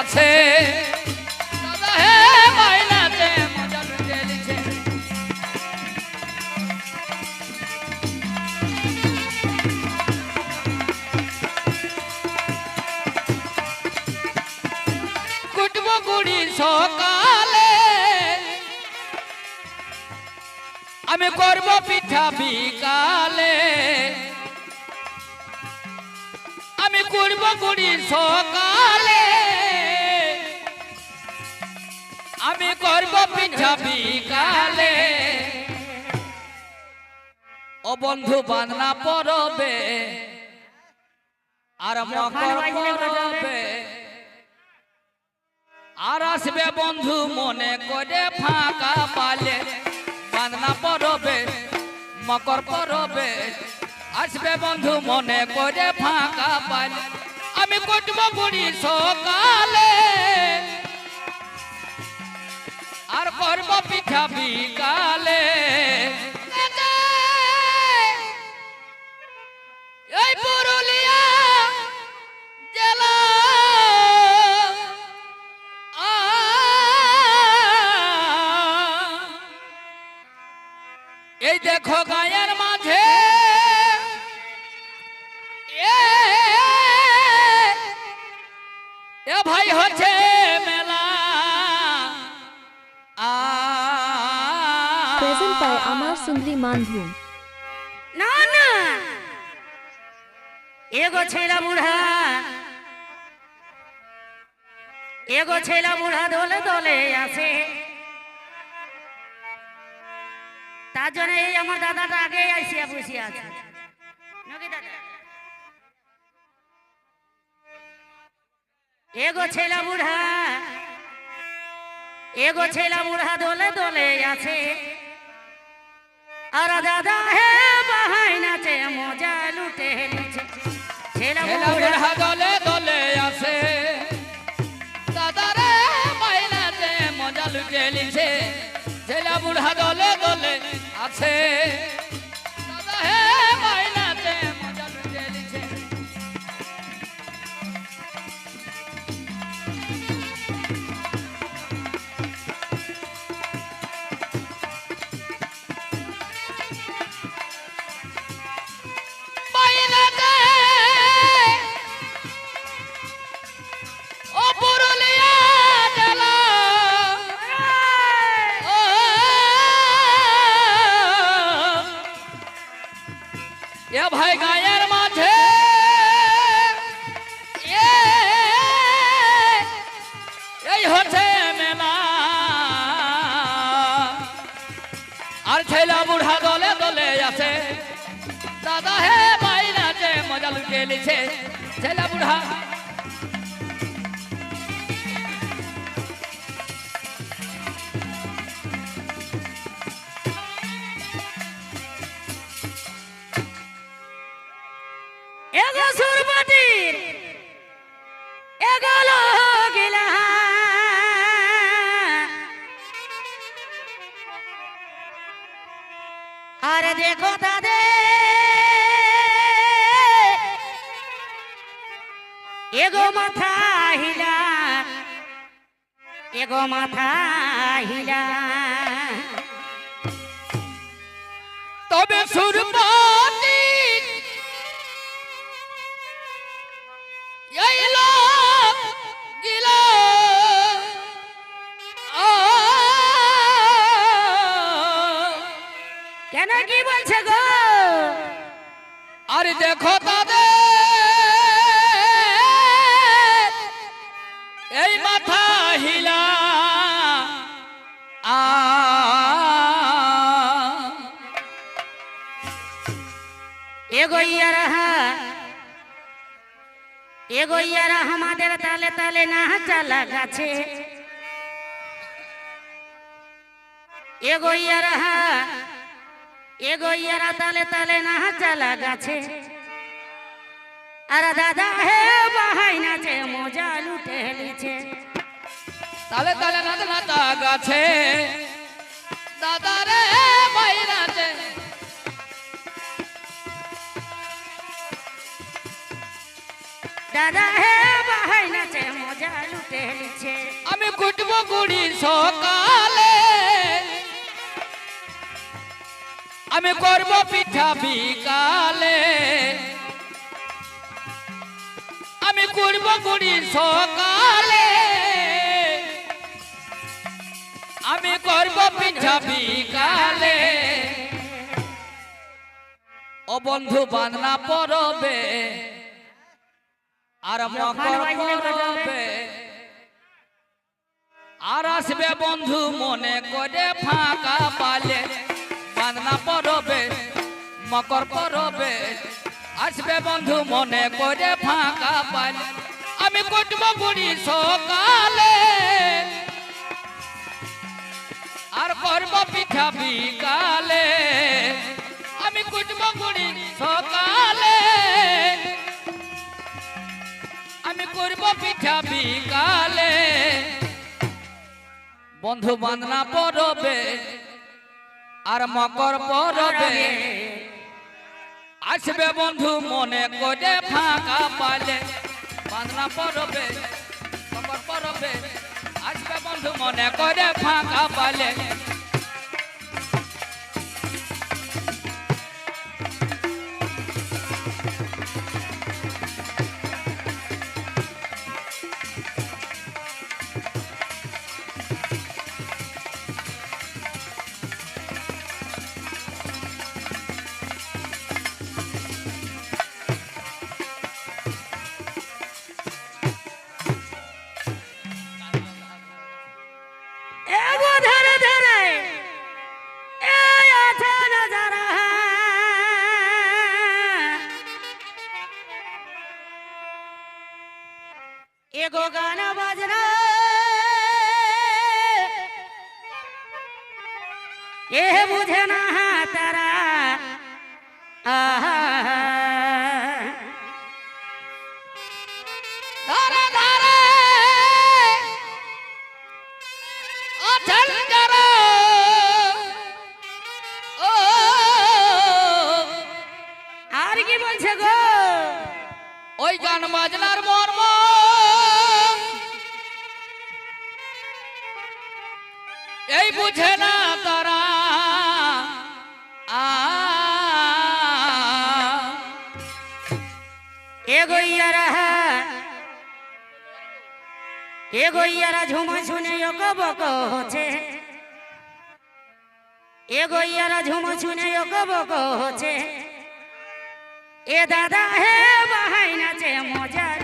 আছে। কুটব গুড়ি সকালে। আমি করব পিঠা বিকালে। আমি করব গুড়ি সকালে। আমি করব পিঠা বিকালে। ও বন্ধু বান্না পরবে আর মকর পরবে। আর আসবে বন্ধু মনে করে ফাঁকা পালে। বান্না পরবে মকর পরবে আসবে বন্ধু মনে করে ফাঁকা পালে। আমি কটব বুড়ি সকালে। করব পিঠা বিকালে। এই এই দেখো গায়ের মাঝে by Amar না না। এগো ছেলা বুড়া এগো ছেলা বুড়া দলে দলে আছে। তার জন্য এই আমার দাদাটা আগে আইসিয়া বসে আছে। এগো ছেলা বুড়া এগো ছেলা বুড়া দলে দলে আছে। আর দাদা হে বাহাই নাচে মজা লুটে নিচে ছেলা বুড়া দলে দলে আসে দাদারে মাইনাতে মজা লুটে নিচে ছেলা বুড়া দলে দলে আছে। ছেলা বুড়া দলে দলে আছে। দাদা হে ভাই যে মজা লুটে নিছে। ছেলা বুড়া আরে দেখো তাদের এগো মাথা হিলা এগো মাথা হিলা। তবে সুরপাতি কেন কি বলছে গো? আরে দেখো তাদের। এই মাথা হিলা। আ। এগো ইয়ারা এগো ইয়ারা আমাদের তালে তালে না চালা গাছে। এগো ইয়ারা এগো ইয়ারা তালে তালে না চালা গাছে। আর দাদা হে বাহাই নাচে মজা লুটে লিছে তালে তালে নাচ নাচা গাছে। দাদা রে বাইরাতে দাদা হে বাহাই নাচে মজা লুটে গুড়ি সকালে। আমি করব পিঠা বিকালে। আমি করব গুড়ি সকালে। আমি করব পিঠা বিকালে। ও বন্ধু বান্না পরবে আর মকর পরবে। আর আসবে বন্ধু মনে করে ফাঁকা পালে। বান্না পরবে, মকর পরবে। আসবে বন্ধু মনে করে ফাঁকা পালে আমি কুটব বুড়ি সকালে। আর করব পিঠা বিকালে। আমি কুটব বুড়ি সকালে। আমি করব পিঠা বিকালে। বন্ধু বান্ধনা পরবে আর মকর পরবে। আসবে বন্ধু মনে করে ফাঁকা পালে। বান্ধনা পরবে, মকর পরবে। আসবে বন্ধু মনে করে ফাঁকা পালে। গো গানা বাজনা। এ বুঝে না তারা। ও। কি বলছে ওই গান বাজনার মর্ম। এই বুঝে না তারা। এগো হ্যাঁ। ইয়ারা ঝুমা শুনে অকবক হচ্ছে। এগো ইয়ারা ঝুমা শুনে অকবক হচ্ছে। এ দাদা, হে বাহাই নাচে মজার